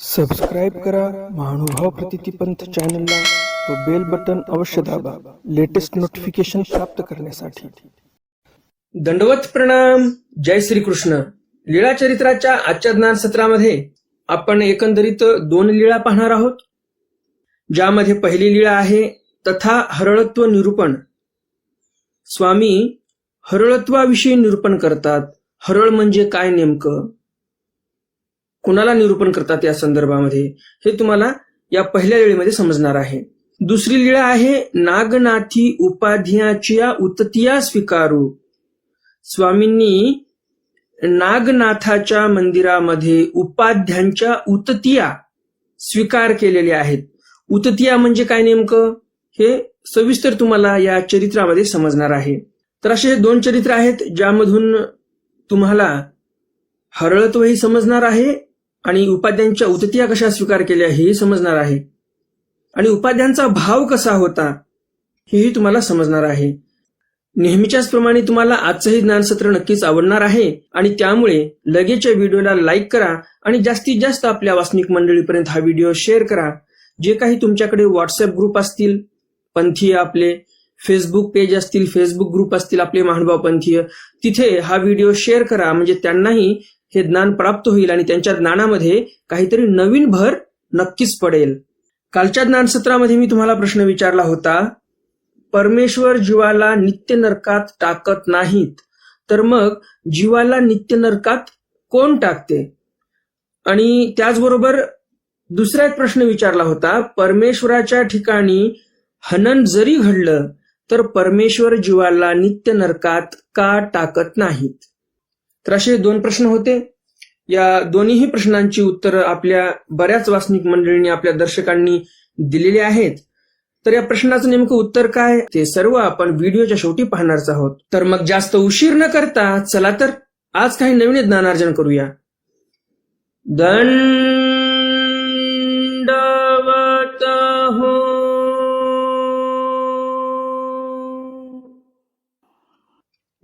Subscribe करा महानुभाव प्रतितीपंथ चॅनलला व बेल बटन अवश्य दाबा लेटेस्ट नोटिफिकेशन प्राप्त करण्यासाठी. दंडवत प्रणाम. जय श्री कृष्ण लीळा चरित्राच्या आजच्या ज्ञान सत्रामध्ये आपण एकंदरीत दोन लीळा पाहणार आहोत. ज्यामध्ये पहिली लीळा आहे तथा हरळत्व निरूपण. स्वामी हरळत्वाविषयी निरूपण करतात. हरळ म्हणजे काय नेमकं? कुणाला निरूपण करतात या संदर्भामध्ये? हे तुम्हाला या पहिल्या लीळेमध्ये समजणार आहे. दुसरी लीळा आहे नागनाथी उपाध्याच्या उततिया स्वीकारू. स्वामींनी नागनाथाच्या मंदिरामध्ये उपाध्यांच्या उततिया स्वीकार केलेल्या आहेत. उततिया म्हणजे काय नेमकं? हे सविस्तर तुम्हाला या चरित्रामध्ये समजणार आहे. तर असे हे दोन चरित्र आहेत ज्यामधून तुम्हाला हरळत्वही समजणार आहे आणि उपाध्यांच्या उततिया कशा स्वीकार केल्या हेही समजणार आहे. आणि उपाध्यांचा भाव कसा होता हेही तुम्हाला समजणार आहे. नेहमीच्याच प्रमाणे तुम्हाला आजचंही ज्ञानसत्र नक्कीच आवडणार आहे आणि त्यामुळे लगेच या व्हिडिओला लाईक करा आणि जास्तीत जास्त आपल्या वासनिक मंडळीपर्यंत हा व्हिडिओ शेअर करा. जे काही तुमच्याकडे व्हॉट्सअप ग्रुप असतील पंथीय आपले फेसबुक पेज असतील फेसबुक ग्रुप असतील आपले महानुभाव पंथीय तिथे हा व्हिडिओ शेअर करा. म्हणजे त्यांनाही हे ज्ञान प्राप्त होईल आणि त्यांच्या ज्ञानामध्ये काहीतरी नवीन भर नक्कीच पडेल. कालच्या ज्ञानसत्रामध्ये मी तुम्हाला प्रश्न विचारला होता परमेश्वर जीवाला नित्य नरकात टाकत नाहीत तर मग जीवाला नित्य नरकात कोण टाकते? आणि त्याचबरोबर दुसरा एक प्रश्न विचारला होता परमेश्वराच्या ठिकाणी हनन जरी घडलं तर परमेश्वर जीवाला नित्य नरकात का टाकत नाहीत? तर असे दोन प्रश्न होते. या दोन्हीही प्रश्नांची उत्तरं आपल्या बऱ्याच वासनिक मंडळींनी आपल्या दर्शकांनी दिलेली आहेत. तर या प्रश्नाचं नेमकं उत्तर काय? ते सर्व आपण व्हिडिओच्या शेवटी पाहणारच आहोत. तर मग जास्त उशीर न करता चला तर आज काही नवीन ज्ञानार्जन करूया. दन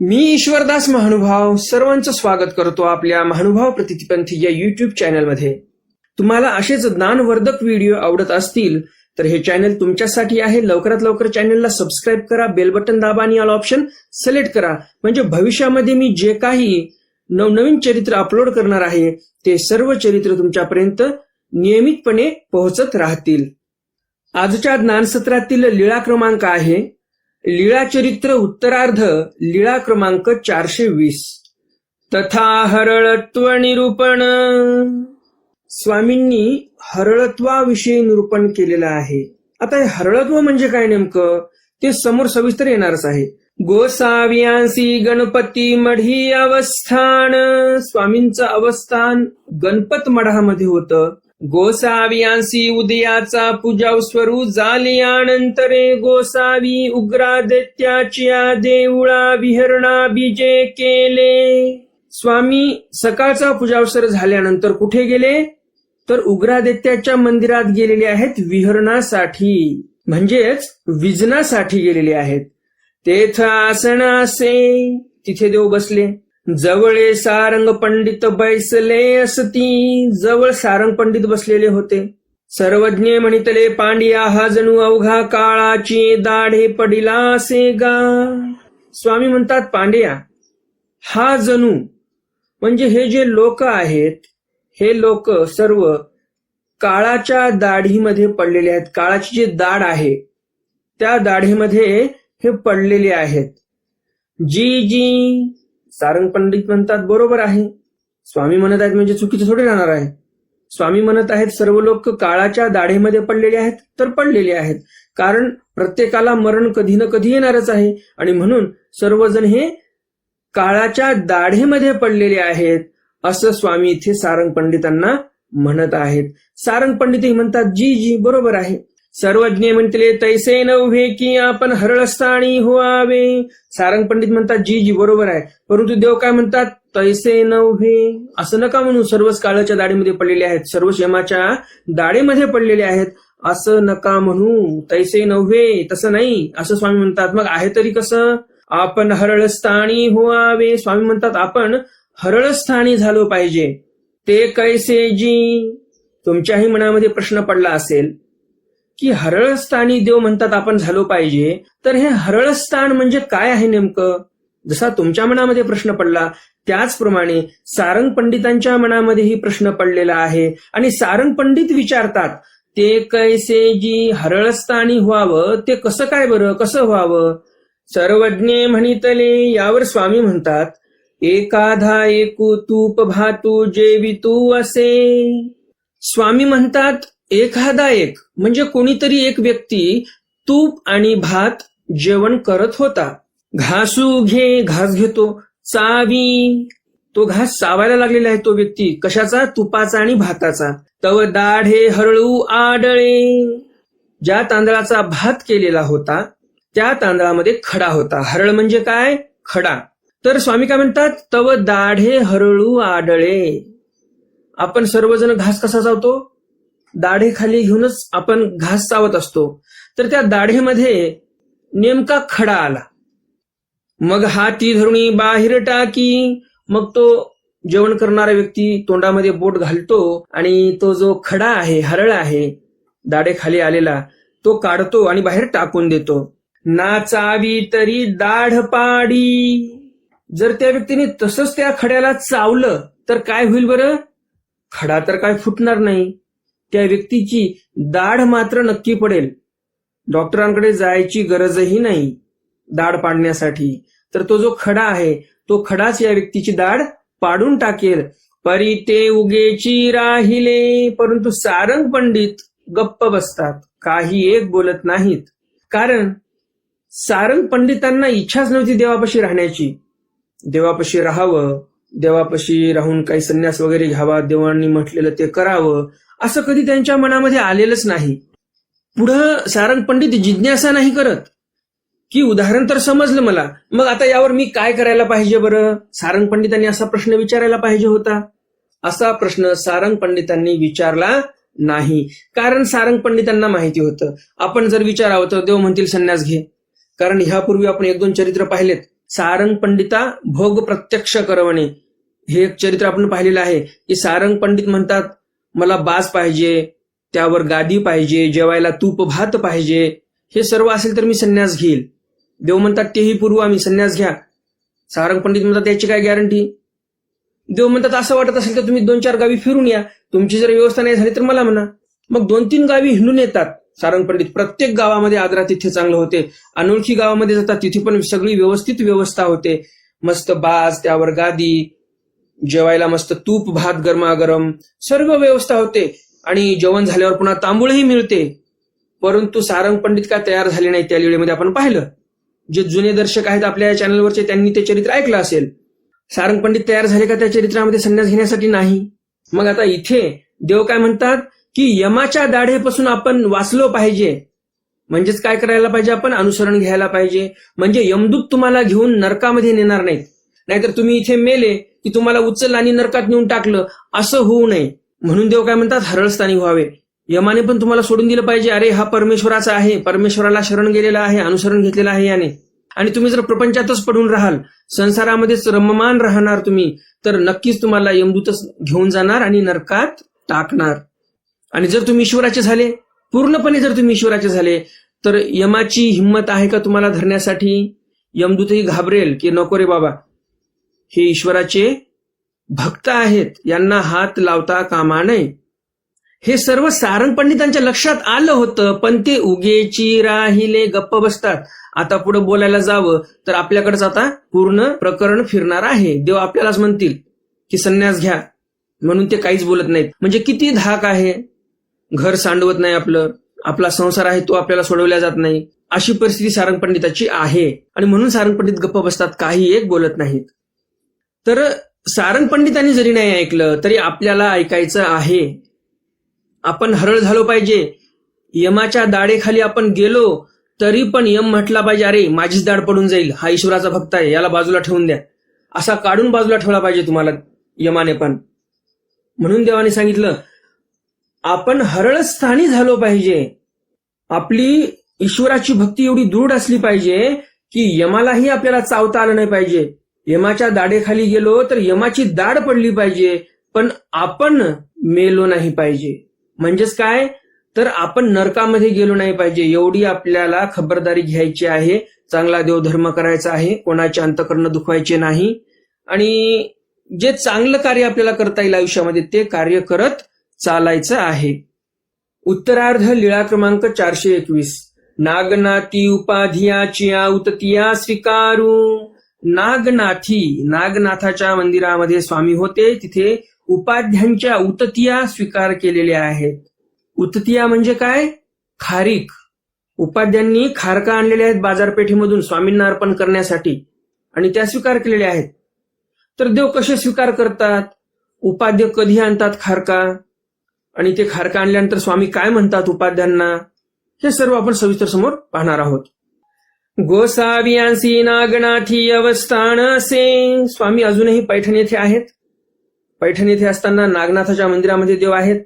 मी ईश्वरदास महानुभाव सर्वांचं स्वागत करतो आपल्या महानुभाव प्रतिपंथी या युट्यूब चॅनलमध्ये तुम्हाला असेच ज्ञानवर्धक व्हिडिओ आवडत असतील तर हे चॅनल तुमच्यासाठी आहे. लवकरात लवकर चॅनलला सबस्क्राईब करा बेल बटन दाबा आणि ऑल ऑप्शन सिलेक्ट करा. म्हणजे भविष्यामध्ये मी जे काही नवनवीन चरित्र अपलोड करणार आहे ते सर्व चरित्र तुमच्यापर्यंत नियमितपणे पोहोचत राहतील. आजच्या ज्ञानसत्रातील लीळा क्रमांक आहे लीळा चरित्र उत्तरार्ध लीळा क्रमांक चारशे वीस. तथा हरळत्व निरूपण स्वामींनी हरळत्वाविषयी निरूपण केलेलं आहे. आता हे हरळत्व म्हणजे काय नेमकं? ते समोर सविस्तर येणारच आहे. गोसाव्यांसी गणपती मढी अवस्थान. स्वामींचं अवस्थान गणपत मढामध्ये होतं. गोसाव्यांसी उदयाचा पूजाव स्वरू झाल्यानंतरे गोसावी उग्रादित्याच्या देऊळा विहरणा बीजे केले. स्वामी सकाळचा पूजावसर झाल्यानंतर कुठे गेले? तर उग्रादित्याच्या मंदिरात गेलेले आहेत विहरणासाठी. म्हणजेच विजनासाठी गेलेले आहेत. तेथ आसनासे. तिथे देव बसले. जवळे सारंग पंडित बैसले असती. जवळ सारंग पंडित बसलेले होते. सर्वज्ञ म्हणितले पांडिया हा जणू अवघा काळाची दाढे पडिला असे गा. स्वामी म्हणतात पांड्या हा जणू म्हणजे हे जे लोक आहेत हे लोक सर्व काळाच्या दाढीमध्ये पडलेले आहेत. काळाची जी दाढ आहे त्या दाढीमध्ये हे पडलेले आहेत. जी जी सारंग पंडित म्हणतात बरोबर आहे. स्वामी म्हणत आहेत म्हणजे चुकीचं थोडे राहणार आहे. स्वामी म्हणत आहेत सर्व लोक काळाच्या दाढेमध्ये पडलेले आहेत तर पडलेले आहेत. कारण प्रत्येकाला मरण कधी ना कधी येणारच आहे. आणि म्हणून सर्वजण हे काळाच्या दाढेमध्ये पडलेले आहेत असं स्वामी इथे सारंग पंडितांना म्हणत आहेत. सारंग पंडितही म्हणतात जी जी बरोबर आहे. सर्वज्ञ म्हटले तैसे नव्हे की आपण हरळस्थानी होवावे सारंग पंडित म्हणतात जी जी बरोबर आहे. परंतु देव काय म्हणतात तैसे नव्हे असं नका म्हणू सर्वच काळाच्या दाढीमध्ये पडलेले आहेत सर्व यमाच्या दाढीमध्ये पडलेले आहेत. असं नका म्हणू तैसे नव्हे तसं नाही असं स्वामी म्हणतात. मग आहे तरी कसं? आपण हरळस्थानी होवावे स्वामी म्हणतात आपण हरळस्थानी झालो पाहिजे. ते कैसे जी तुमच्याही मनामध्ये प्रश्न पडला असेल. की हरळस्थानी देव म्हणतात आपण झालो पाहिजे तर हे हरळस्थान म्हणजे काय आहे नेमकं? जसा तुमच्या मनामध्ये प्रश्न पडला त्याचप्रमाणे सारंग पंडितांच्या मनामध्येही प्रश्न पडलेला आहे. आणि सारंग पंडित विचारतात ते कैसे जी हरळस्थानी व्हावं ते कसं काय बरं कसं व्हावं? सर्वज्ञे म्हणितले यावर स्वामी म्हणतात एकाधा एकू तूप भातू जेवितू असे. स्वामी म्हणतात एखादा एक म्हणजे कोणीतरी एक व्यक्ती तूप आणि भात जेवण करत होता. घासू घे घास घेतो. चावी. तो घास चावायला लागलेला आहे तो व्यक्ती. कशाचा? तुपाचा आणि भाताचा. तव दाढे हरळू आडळे. ज्या तांदळाचा भात केलेला होता त्या तांदळामध्ये खडा होता. हरळ म्हणजे काय? खडा. तर स्वामी काय म्हणतात? तव दाढे हरळू आडळे. आपण सर्वजण घास कसा चावतो? दाढे खाली घेऊनच आपण घास चावत असतो. तर त्या दाढेमध्ये नेमका खडा आला. मग हाती धरुणी बाहेर टाकी. मग तो जेवण करणारा व्यक्ती तोंडामध्ये बोट घालतो आणि तो जो खडा आहे हरळ आहे दाढे खाली आलेला तो काढतो आणि बाहेर टाकून देतो. नाचावी तरी दाढ पाडी. जर त्या व्यक्तीने तसंच त्या खड्याला चावलं तर काय होईल बरं? खडा तर काय फुटणार नाही. त्या व्यक्तीची दाढ मात्र नक्की पडेल. डॉक्टरांकडे जायची गरजही नाही दाढ पाडण्यासाठी. तर तो जो खडा आहे तो खडाच या व्यक्तीची दाढ पाडून टाकेल. परी ते उगेची राहिले परंतु सारंग पंडित गप्प बसतात. काही एक बोलत नाहीत. कारण सारंग पंडितांना इच्छाच नव्हती देवापाशी राहण्याची. देवापाशी राहावं देवापाशी राहून काही संन्यास वगैरे घ्यावा देवांनी म्हटलेलं ते करावं. असं कधी त्यांच्या मनामध्ये आलेलंच नाही. पुढं सारंग पंडित जिज्ञासा नाही करत. की उदाहरण तर समजलं मला. मग आता यावर मी काय करायला पाहिजे बरं? सारंग पंडितांनी असा प्रश्न विचारायला पाहिजे होता. असा प्रश्न सारंग पंडितांनी विचारला नाही. कारण सारंग पंडितांना माहिती होतं. आपण जर विचारावं तर देव म्हणतील संन्यास घे. कारण ह्यापूर्वी आपण एक दोन चरित्र पाहिलेत. सारंग पंडिता भोग प्रत्यक्ष करवणे. हे एक चरित्र आपण पाहिलेलं आहे. की सारंग पंडित म्हणतात मला बाज पाहिजे त्यावर गादी पाहिजे जेवायला तूप भात पाहिजे हे सर्व असेल तर मी संन्यास घेईल. देव म्हणतात तेही पूर्व आम्ही संन्यास घ्या. सारंग पंडित म्हणतात त्याची काय गॅरंटी देव म्हणतात असं वाटत असेल तर तुम्ही दोन चार गावी फिरून या. तुमची जर व्यवस्था नाही झाली तर मला म्हणा. मग दोन तीन गावी हिंडून येतात. सारंग पंडित प्रत्येक गावामध्ये आदरा तिथे चांगलं होते. अनोळखी गावामध्ये जातात. तिथे पण सगळी व्यवस्थित व्यवस्था होते. मस्त बाज त्यावर गादी जेवायला मस्त तूप भात गरमागरम सर्व व्यवस्था होते. आणि जेवण झाल्यावर पुन्हा तांबूळही मिळते. परंतु सारंग पंडित काय तयार झाले नाही त्या वेळेमध्ये आपण पाहिलं. जे जुने दर्शक आहेत आपल्या या चॅनलवरचे त्यांनी ते चरित्र ऐकलं असेल. सारंग पंडित तयार झाले का त्या चरित्रामध्ये संन्यास घेण्यासाठी नाही? मग आता इथे देव काय म्हणतात की यमाच्या दाढेपासून आपण वाचलो पाहिजे. म्हणजेच काय करायला पाहिजे आपण? अनुसरण घ्यायला पाहिजे. म्हणजे यमदूत तुम्हाला घेऊन नरकामध्ये नेणार नाहीत. नाहीतर तुम्ही इथे मेले की तुम्हाला उचल आणि नरकात नेऊन टाकलं असं होऊ नये. म्हणून देव काय म्हणतात? हरळस्थानी व्हावे. यमाने पण तुम्हाला सोडून दिलं पाहिजे. अरे हा परमेश्वराचा आहे. परमेश्वराला शरण गेलेला आहे अनुसरण घेतलेलं आहे याने. आणि तुम्ही जर प्रपंचातच पडून राहाल संसारामध्येच रममान राहणार तुम्ही तर नक्कीच तुम्हाला यमदूतच घेऊन जाणार आणि नरकात टाकणार. आणि जर तुम्ही ईश्वराचे झाले पूर्णपणे जर तुम्ही ईश्वराचे झाले तर यमाची हिंमत आहे का तुम्हाला धरण्यासाठी? यमदूतही घाबरेल की नको रे बाबा. हे ईश्वराचे भक्त आहेत. यांना हात लावता कामा नये. हे सर्व सारंग पंडितांच्या लक्षात आलं होतं पण ते उगेची राहिले गप्प बसतात. आता पुढे बोलायला जावं तर आपल्याकडेच आता पूर्ण प्रकरण फिरणार आहे. देव आपल्यालाच म्हणतील की संन्यास घ्या. म्हणून ते काहीच बोलत नाहीत. म्हणजे किती धाक आहे. घर सांडवत नाही आपलं. आपला संसार आहे तो आपल्याला सोडवला जात नाही. अशी परिस्थिती सारंग पंडिताची आहे. आणि म्हणून सारंग पंडित गप्प बसतात काही एक बोलत नाहीत. तर सारंग पंडितांनी जरी नाही ऐकलं तरी आपल्याला ऐकायचं आहे. आपण हरळ झालो पाहिजे. यमाच्या दाढेखाली आपण गेलो तरी पण यम म्हटला पाहिजे अरे माझीच दाढ पडून जाईल. हा ईश्वराचा भक्त आहे. याला बाजूला ठेवून द्या. असा काढून बाजूला ठेवला पाहिजे तुम्हाला यमाने पण. म्हणून देवाने सांगितलं आपण हरळस्थानी झालो पाहिजे. आपली ईश्वराची भक्ती एवढी दृढ असली पाहिजे की यमालाही आपल्याला चावता आलं नाही पाहिजे. यमाच्या दाढेखाली गेलो तर यमाची दाढ पडली पाहिजे पण आपण मेलो नाही पाहिजे. म्हणजेच काय? तर आपण नरकामध्ये गेलो नाही पाहिजे. एवढी आपल्याला खबरदारी घ्यायची आहे. चांगला देवधर्म करायचा आहे. कोणाचे अंतकरण दुखवायचे नाही. आणि जे चांगलं कार्य आपल्याला करता येईल आयुष्यामध्ये ते कार्य करत चालायचं आहे. उत्तरार्ध लीळा क्रमांक चारशे एकवीस. नागनाथी उपाधियाची उततिया स्वीकारू. नागनाथी नागनाथाच्या मंदिरामध्ये स्वामी होते. तिथे उपाध्यांच्या उततिया स्वीकार केलेल्या आहेत. उततिया म्हणजे काय? खारीक. उपाध्यांनी खारका आणलेल्या आहेत बाजारपेठेमधून स्वामींना अर्पण करण्यासाठी आणि त्या स्वीकार केलेल्या आहेत. तर देव कसे स्वीकार करतात? उपाध्य कधी आणतात खारका? आणि ते खारका आणल्यानंतर स्वामी काय म्हणतात उपाध्यांना? हे सर्व आपण सविस्तर समोर पाहणार आहोत. गोसावियांसी नागनाथी अवस्थान असे. स्वामी अजूनही पैठण येथे आहेत. पैठण येथे असताना नागनाथाच्या मंदिरामध्ये देव आहेत.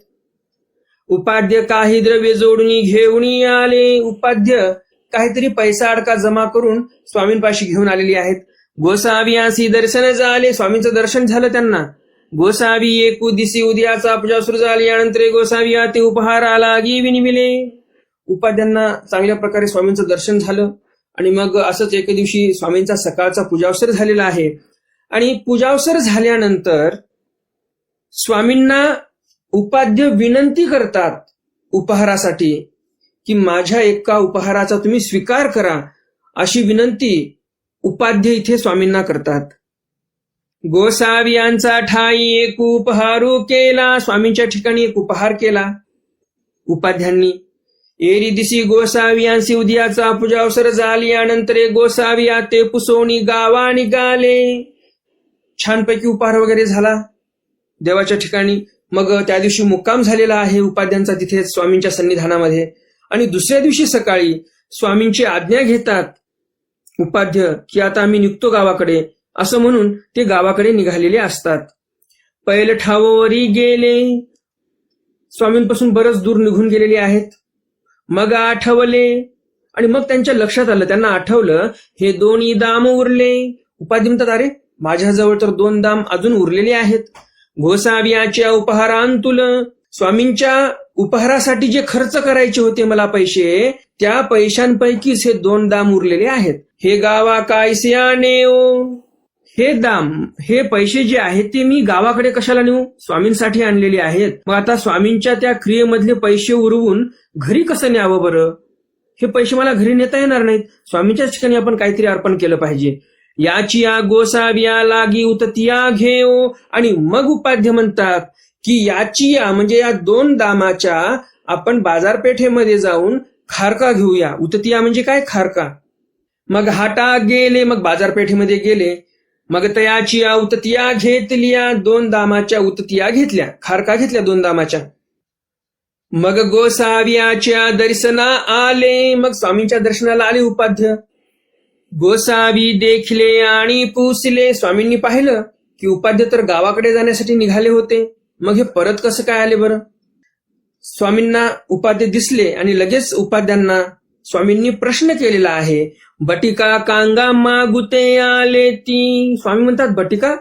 उपाध्य काही द्रव्य जोडून घेऊन आले. उपाध्य काहीतरी पैसा अडका जमा करून स्वामींपाशी घेऊन आलेली आहेत. गोसावियांसी दर्शन झाले. स्वामींचं दर्शन झालं त्यांना. गोसावी एकू दिसी उद्याचा पूजा सुरू झाली. यानंतर गोसावी ते उपहार आला गी विनिमिले उपाध्यांना चांगल्या प्रकारे स्वामींचं दर्शन झालं. आणि मग असंच एके दिवशी स्वामींचा सकाळचा पूजावसर झालेला आहे. आणि पूजावसर झाल्यानंतर स्वामींना उपाध्य विनंती करतात उपहारासाठी की माझ्या एका उपहाराचा तुम्ही स्वीकार करा अशी विनंती उपाध्य इथे स्वामींना करतात. गोसावियांचा ठाई एक उपहारू केला स्वामींच्या ठिकाणी एक उपहार केला. उपाध्यांनी एरी दिसी गोसावी उद्याचा पूजा अवसर झाली यानंतर एक गोसावी ते पुसोनी गावा निघाले छानपैकी उपहार वगैरे झाला देवाच्या ठिकाणी. मग त्या दिवशी मुक्काम झालेला आहे उपाध्यांचा तिथे स्वामींच्या सन्निधानामध्ये. आणि दुसऱ्या दिवशी सकाळी स्वामींची आज्ञा घेतात उपाध्य की आता आम्ही निघतो गावाकडे असं म्हणून ते गावाकडे निघालेले असतात. पैल ठावोवरी गेले. स्वामींपासून बरंच दूर निघून गेलेले आहेत. मग आठवले. आणि मग त्यांच्या लक्षात आलं त्यांना आठवलं हे दोन्ही दाम उरले. उपाधी म्हणतात अरे माझ्याजवळ तर दोन दाम अजून उरलेले आहेत. गोसावियाच्या उपहारांतुल स्वामींच्या उपहारासाठी जे खर्च करायचे होते मला पैसे त्या पैशांपैकीच हे दोन दाम उरलेले आहेत. हे गावा कायसियाने ओ? हे दाम हे पैसे जे आहेत ते मी गावाकडे कशाला नेऊ? स्वामींसाठी आणलेले आहेत. मग आता स्वामींच्या त्या क्रियेमधले पैसे उरवून घरी कसं न्यावं बरं? हे पैसे मला घरी नेता येणार नाहीत. स्वामींच्याच ठिकाणी आपण काहीतरी अर्पण केलं पाहिजे. याची या गोसाव्या लागी उततिया घेऊ आणि मग उपाध्य म्हणतात की याची या म्हणजे या दोन दामाच्या आपण बाजारपेठेमध्ये जाऊन खारका घेऊया. उततिया म्हणजे काय खारका? मग हाटा गेले मग बाजारपेठेमध्ये गेले. मग तयाची उततिया घेतल्या दोन दामाच्या उततिया घेतल्या. खारका घेतल्या दोन दामाच्या? मग गोसाव्याच्या दर्शना आले मग स्वामींच्या दर्शनाला आले उपाध्य. गोसावी देखले आणि पुसले. स्वामींनी पाहिलं की उपाध्य तर गावाकडे जाण्यासाठी निघाले होते. मग हे परत कसं काय आले बरं? स्वामींना उपाध्य दिसले आणि लगेच उपाध्यांना स्वामींनी प्रश्न केलेला आहे बटिका कांगा मागुते आले ती. स्वामी म्हणतात बटिका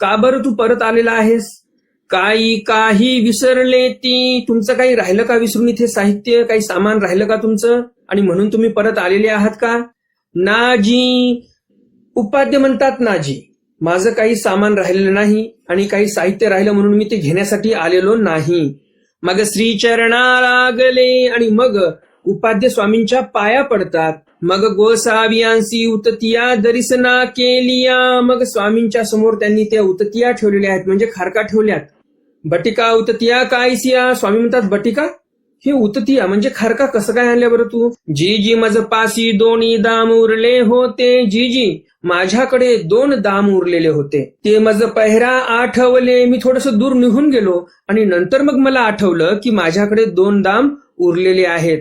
का बरं तू परत आलेला आहेस? काही काही विसरले ती. तुमचं काही राहिलं का विसरून इथे? साहित्य काही सामान राहिलं का तुमचं? आणि म्हणून तुम्ही परत आलेले आहात का? नाजी उपाध्य म्हणतात नाजी. माझं काही सामान राहिलेलं नाही आणि काही साहित्य राहिलं म्हणून मी ते घेण्यासाठी आलेलो नाही. मग श्रीचरणा लागले आणि मग उपाध्य स्वामींच्या पाया पडतात. मग गोसावियांसी उततिया दर्शना केलिया. मग स्वामींच्या समोर त्यांनी त्या उततिया ठेवलेल्या आहेत. म्हणजे खारका ठेवल्यात. बटिका उततिया कायसिया. स्वामी म्हणतात बटिका? हे उततिया म्हणजे खारका कसं काय आणल्या बरं तू? जी जी मज पासी दोन्ही दाम उरले होते. जी जी माझ्याकडे दोन दाम उरलेले होते. ते मज पहिरा आठवले. मी थोडस दूर निघून गेलो आणि नंतर मग मला आठवलं की माझ्याकडे दोन दाम उरलेले आहेत.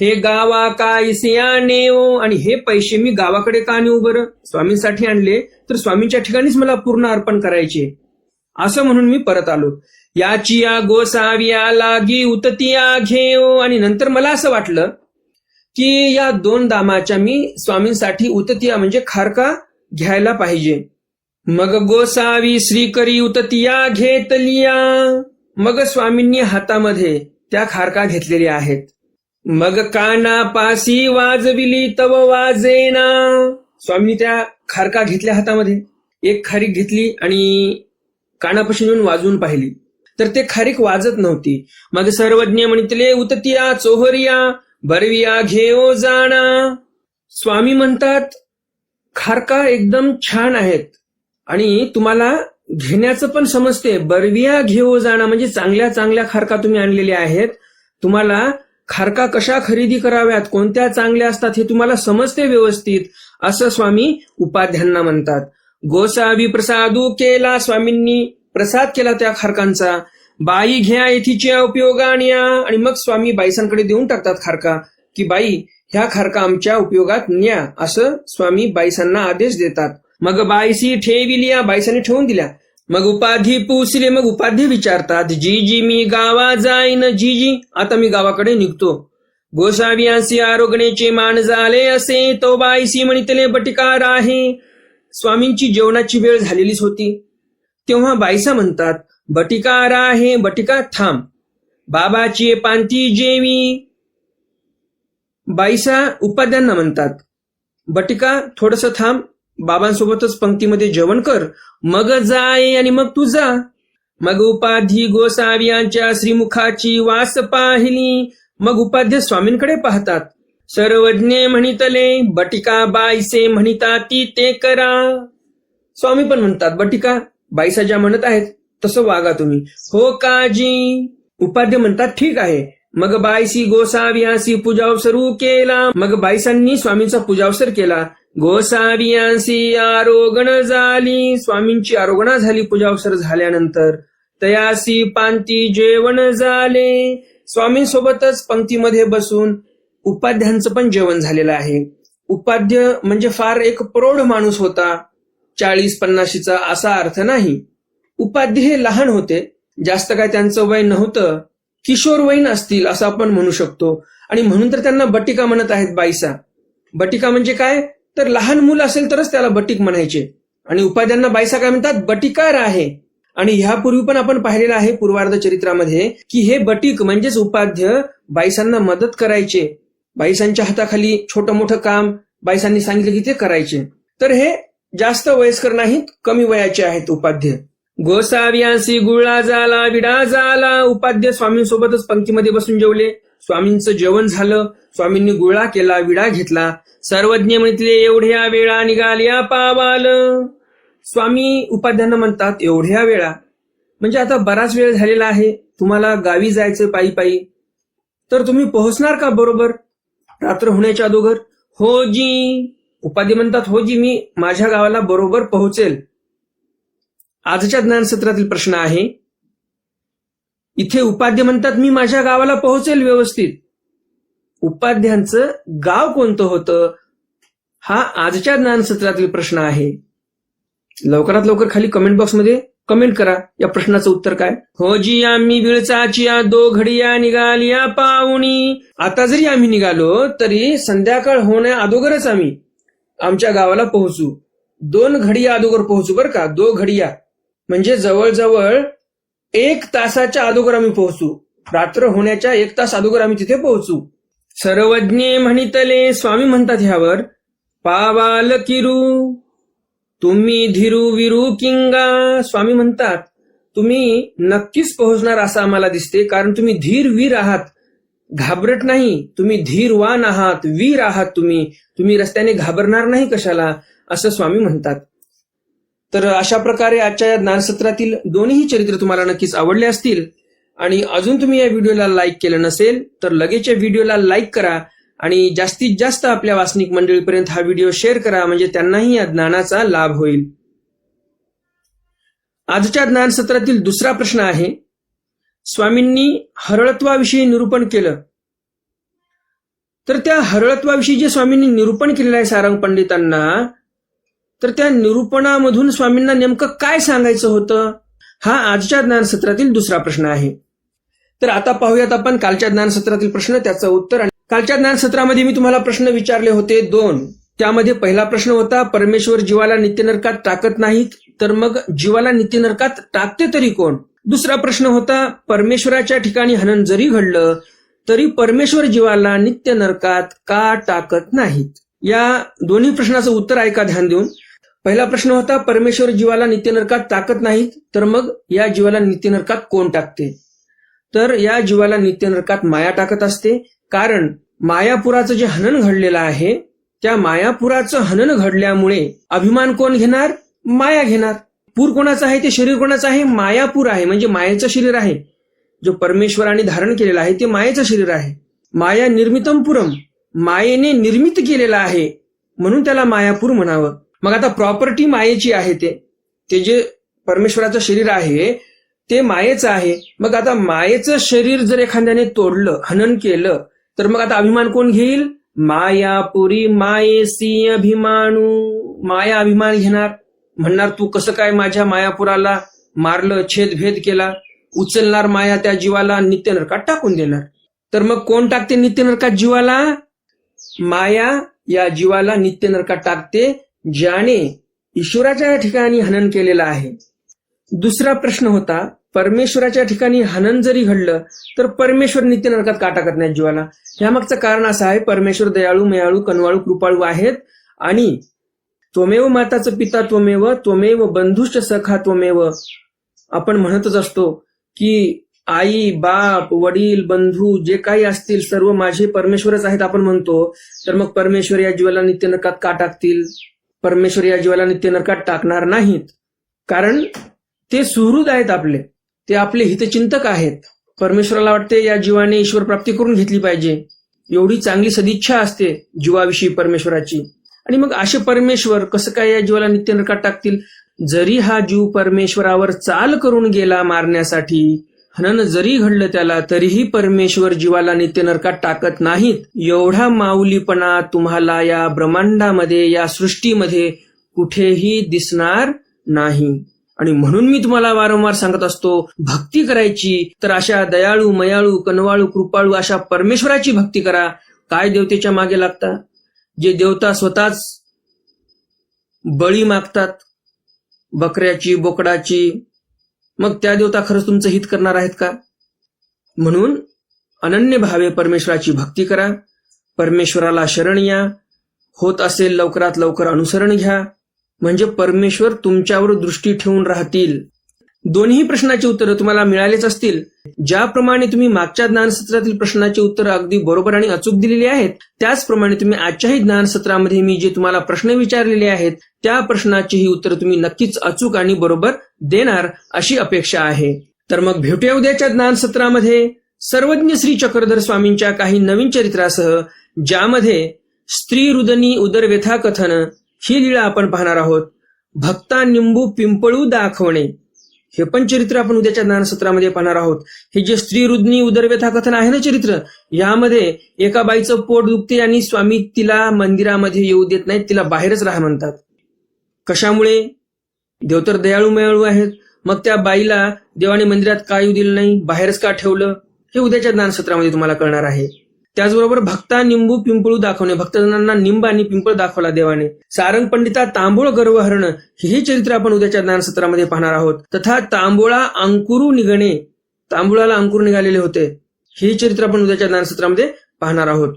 हे गावा कायसिया सियाने हो. आणि हे पैसे मी गावाकडे का नेऊ बरं? स्वामींसाठी आणले. तर स्वामींच्या ठिकाणीच मला पूर्ण अर्पण करायचे. असं म्हणून मी परत आलो. याची या गोसाविया लागी उततिया घेऊ आणि नंतर मला असं वाटलं की या दोन दामाच्या मी स्वामींसाठी उततिया म्हणजे खारका घ्यायला पाहिजे. मग गोसावी श्रीकरी उततिया घेतलिया मग स्वामींनी हातामध्ये त्या खारका घेतलेल्या आहेत. मग काना पासी वाजविली तव वाजेना. स्वामी त्या खारका घेतल्या हातामध्ये. एक खारीक घेतली आणि कानापाशी येऊन वाजवून पाहिली. तर ते खारीक वाजत नव्हती. मग सर्वज्ञ म्हणितले उततिया चोहरिया बरविया घेओ जाणा स्वामी म्हणतात खारका एकदम छान आहेत आणि तुम्हाला घेण्याचं पण समजते. बरविया घेऊ जाणं म्हणजे चांगल्या चांगल्या खारका तुम्ही आणलेल्या आहेत. तुम्हाला खारका कशा खरेदी कराव्यात? कोणत्या चांगल्या असतात हे तुम्हाला समजते व्यवस्थित असं स्वामी उपाध्यांना म्हणतात. गोसावी प्रसादू केला स्वामींनी प्रसाद केला त्या खारकांचा. बाई घ्या येथीच्या आणया आणि मग स्वामी बाईसांकडे देऊन टाकतात खारका की बाई ह्या खारका आमच्या उपयोगात न्या असं स्वामी बाईसांना आदेश देतात. मग बाईसी ठेविलिया बाईसांनी ठेवून दिल्या. मग उपाधी पुसले मग उपाधी विचारतात जी जी मी गावा जाईन जी जी. आता मी गावाकडे निघतो. गोसावियांसी आरोग्याचे मान झाले असे तो बाईसी म्हणितले बटिकार आहे. स्वामींची जेवणाची वेळ झालेलीच होती. तेव्हा बाईसा म्हणतात बटिकार आहे बटिका थांब. बाबाची पांती जेवी. बाईसा उपाध्यांना म्हणतात बटिका थोडस थांब. बाबांसोबतच पंक्तीमध्ये जेवण कर मग जाय आणि मग तू जा. मग उपाधी गोसाव्यांच्या श्रीमुखाची वास पाहिली मग उपाध्य स्वामींकडे पाहतात. सर्वज्ञ म्हणितले बटिका बाईसे म्हणिता ती ते करा. स्वामी पण म्हणतात बटिका बाईसा ज्या म्हणत आहेत तसं वागा तुम्ही. हो काजी. उपाध्य म्हणतात ठीक आहे. मग बाईसी गोसाव्यासी पूजावसरू केला मग बाईसांनी स्वामींचा पूजावसर केला. गोसावियांसी आरोगण झाली. स्वामींची आरोगणा झाली पूजावसर झाल्यानंतर. तयासी पांती जेवण झाले. स्वामींसोबतच पंक्तीमध्ये बसून उपाध्यांचं पण जेवण झालेलं आहे. उपाध्य म्हणजे फार एक प्रौढ माणूस होता. चाळीस पन्नाशीचा असा अर्थ नाही. उपाध्य हे लहान होते. जास्त काय त्यांचं वय नव्हतं. किशोरवयीन असतील असं आपण म्हणू शकतो. आणि म्हणून तर त्यांना बटिका म्हणत आहेत बाईसा. बटिका म्हणजे काय? तर लहान मूल असेल तरच त्याला बटीक म्हणायचे. आणि उपाध्यांना बायसा काय म्हणतात बटिकार आहे. आणि ह्यापूर्वी पण आपण पाहिलेलं आहे पूर्वार्ध चरित्रामध्ये की हे बटीक म्हणजेच उपाध्य बाईसांना मदत करायचे. बाईसांच्या हाताखाली छोटं मोठं काम बाईसांनी सांगितलं की ते करायचे. तर हे जास्त वयस्कर नाहीत कमी वयाचे आहेत उपाध्य. गोसाव्यासी गुळा झाला विडा झाला उपाध्य स्वामींसोबतच पंक्तीमध्ये बसून जेवले. स्वामींचं जेवण झालं स्वामींनी गुळा केला विडा घेतला. सर्वज्ञ म्हटले एवढ्या वेळा निघाल्या पावाल. स्वामी उपाध्यांना म्हणतात एवढ्या वेळा. म्हणजे आता बराच वेळ झालेला आहे तुम्हाला गावी जायचं पायी पायी. तर तुम्ही पोहोचणार का बरोबर? रात्र होण्याच्या अगोदर? हो जी. उपाधी म्हणतात हो जी मी माझ्या गावाला बरोबर पोहोचेल. आजच्या ज्ञानसत्रातील प्रश्न आहे इथे उपाध्य म्हणतात मी माझ्या गावाला पोहोचेल व्यवस्थित. उपाध्यांचं गाव कोणतं होतं? हा आजच्या ज्ञानसत्रातील प्रश्न आहे. लवकरात लवकर खाली कमेंट बॉक्समध्ये कमेंट करा. या प्रश्नाचं उत्तर काय? हो जी आम्ही विळचाचिया दो घडिया निघालिया पाहुणी. आता जरी आम्ही निघालो तरी संध्याकाळ होण्या अगोदरच आम्ही आमच्या गावाला पोहोचू. दोन घडिया अगोदर पोहोचू बरं का? दो घडिया म्हणजे जवळजवळ एक तासाच्या अगोदर आम्ही पोहोचू. रात्र होण्याच्या एक तास अगोदर आम्ही तिथे पोहोचू. सर्वज्ञे म्हणितले स्वामी म्हणतात ह्यावर पावाल किरू तुम्ही धीरू विरू किंगा. स्वामी म्हणतात तुम्ही नक्कीच पोहोचणार असं आम्हाला दिसते कारण तुम्ही धीर वीर आहात. घाबरट नाही तुम्ही धीरवान आहात वीर आहात तुम्ही. तुम्ही रस्त्याने घाबरणार नाही कशाला? असं स्वामी म्हणतात. तर अशा प्रकारे आजच्या या ज्ञानसत्रातील दोन्ही चरित्र तुम्हाला नक्कीच आवडले असतील. आणि अजून तुम्ही या व्हिडिओला लाईक केलं नसेल तर लगेच या व्हिडिओला लाईक करा आणि जास्तीत जास्त आपल्या वासनिक मंडळीपर्यंत हा व्हिडिओ शेअर करा म्हणजे त्यांनाही या ज्ञानाचा लाभ होईल. आजच्या ज्ञानसत्रातील दुसरा प्रश्न आहे स्वामींनी हरळत्वाविषयी निरूपण केलं. तर त्या हरळत्वाविषयी जे स्वामींनी निरूपण केलेलं आहे सारंग पंडितांना तर त्या निरूपणामधून स्वामींना नेमकं काय सांगायचं होतं? हा आजच्या ज्ञानसत्रातील दुसरा प्रश्न आहे. तर आता पाहूयात आपण कालच्या ज्ञानसत्रातील प्रश्न त्याचं उत्तर. आणि कालच्या ज्ञानसत्रामध्ये मी तुम्हाला प्रश्न विचारले होते दोन. त्यामध्ये पहिला प्रश्न होता परमेश्वर जीवाला नित्यनरकात टाकत नाहीत तर मग जीवाला नित्यनरकात टाकते तरी कोण? दुसरा प्रश्न होता परमेश्वराच्या ठिकाणी हनन जरी घडलं तरी परमेश्वर जीवाला नित्य नरकात का टाकत नाहीत? या दोन्ही प्रश्नाचं उत्तर ऐका ध्यान देऊन? पहिला प्रश्न होता परमेश्वर जीवाला नित्यनरकात टाकत नाहीत तर मग या जीवाला नित्यनरकात कोण टाकते? तर या जीवाला नित्य नरकात माया टाकत असते कारण मायापुराचं जे हनन घडलेलं आहे त्या मायापुराचं हनन घडल्यामुळे अभिमान कोण घेणार? माया घेणार. पूर कोणाचं आहे ते शरीर कोणाचं आहे? मायापूर आहे म्हणजे मायेचं शरीर आहे. जो परमेश्वराने धारण केलेलं आहे ते मायेचं शरीर आहे. माया निर्मितम पुरम मायेने निर्मित केलेलं आहे म्हणून त्याला मायापूर म्हणावं. मग आता प्रॉपर्टी मायेची आहे ते. ते जे परमेश्वराचं शरीर आहे ते मायेचं आहे. मग आता मायेचं शरीर जर एखाद्याने तोडलं हनन केलं तर मग आता अभिमान कोण घेईल? मायापुरी मायेसी अभिमानू माया अभिमान घेणार. म्हणणार तू कसं काय माझ्या मायापुराला मारलं छेदभेद केला? उचलणार माया त्या जीवाला नित्य नरकात टाकून देणार. तर मग कोण टाकते नित्य नरकात जीवाला? माया या जीवाला नित्य नरकात टाकते. ज्याने ईश्वराच्या ठिकाणी हनन केलेलं आहे. दुसरा प्रश्न होता परमेश्वराच्या ठिकाणी हनन जरी घडलं तर परमेश्वर नित्य नरकात का टाकत नाही जीवाला. यामागचं कारण असं आहे परमेश्वर दयाळू मयाळू कनवाळू कृपाळू आहेत आणि त्वमेव माताचं पिता त्वमेव त्वमेव बंधुश्च सखा त्वमेव. आपण म्हणतच असतो की आई बाप वडील बंधू जे काही असतील सर्व माझे परमेश्वरच आहेत आपण म्हणतो. तर मग परमेश्वर या जीवाला नित्य नरकात का टाकतील. परमेश्वर या जीवाला नित्य नरकात टाकणार नाहीत. कारण ते सुहृद आहेत आपले. ते आपले हितचिंतक आहेत. परमेश्वराला वाटते या जीवाने ईश्वर प्राप्ती करून घेतली पाहिजे. एवढी चांगली सदिच्छा असते जीवाविषयी परमेश्वराची. आणि मग असे परमेश्वर कसं काय या जीवाला नित्य नरकात टाकतील? जरी हा जीव परमेश्वरावर चाल करून गेला मारण्यासाठी हनन जरी घडलं त्याला तरीही परमेश्वर जीवाला नित्य नरकात टाकत नाहीत. एवढा माऊलीपणा तुम्हाला या ब्रह्मांडामध्ये या सृष्टीमध्ये कुठेही दिसणार नाही. आणि म्हणून मी तुम्हाला वारंवार सांगत असतो भक्ती करायची तर अशा दयाळू मयाळू कनवाळू कृपाळू अशा परमेश्वराची भक्ती करा. काय देवतेच्या मागे लागता? जे देवता स्वतःच बळी मागतात बकऱ्याची बोकडाची मग त्या देवता खरंच तुमचं हित करणार आहेत का? म्हणून अनन्य भावे परमेश्वराची भक्ती करा. परमेश्वराला शरण या. होत असेल लवकरात लवकर अनुसरण घ्या. म्हणजे परमेश्वर तुमच्यावर दृष्टी ठेवून राहतील. दोन्ही प्रश्नाची उत्तरं तुम्हाला मिळालेच असतील. ज्याप्रमाणे तुम्ही मागच्या ज्ञानसत्रातील प्रश्नाची उत्तरं अगदी बरोबर आणि अचूक दिलेली आहेत त्याचप्रमाणे तुम्ही आजच्याही ज्ञानसत्रामध्ये मी जे तुम्हाला प्रश्न विचारलेले आहेत त्या प्रश्नाचीही उत्तरं तुम्ही नक्कीच अचूक आणि बरोबर देणार अशी अपेक्षा आहे. तर मग भेटूया उद्याच्या ज्ञानसत्रामध्ये. सर्वज्ञ श्री चक्रधर स्वामींच्या काही नवीन चरित्रासह ज्यामध्ये स्त्री रुदनी उदरव्यथा कथन ही लीळा आपण पाहणार आहोत. भक्ता निंबू पिंपळू दाखवणे. हे पण चरित्र आपण उद्याच्या ज्ञानसत्रामध्ये पाहणार आहोत. हे जे स्त्री रुद्नी उदरव्यथा कथन आहे ना चरित्र यामध्ये एका बाईचं पोट दुखते आणि स्वामी तिला मंदिरामध्ये येऊ देत नाहीत तिला बाहेरच राहा म्हणतात. कशामुळे? देव तर दयाळू मयाळू आहेत. मग त्या बाईला देवाने मंदिरात का येऊ दिलं नाही? बाहेरच का ठेवलं? हे उद्याच्या ज्ञानसत्रामध्ये तुम्हाला कळणार आहे. त्याचबरोबर भक्ता निंबू पिंपळू दाखवणे भक्तजनांना निंब आणि पिंपळ दाखवला देवाने. सारंग पंडिता तांबूळ गर्व हरण हे चरित्र आपण उद्याच्या ज्ञानसत्रामध्ये पाहणार आहोत. तथा तांबोळा अंकुरू निघणे तांबुळाला अंकुर निघालेले होते. हे चरित्र आपण उद्याच्या ज्ञानसत्रामध्ये पाहणार आहोत.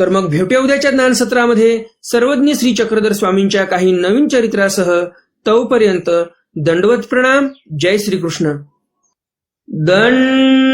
तर मग भेटूया उद्याच्या ज्ञानसत्रामध्ये सर्वज्ञ श्री चक्रधर स्वामींच्या काही नवीन चरित्रासह तोपर्यंत दंडवत प्रणाम. जय श्रीकृष्ण. दंड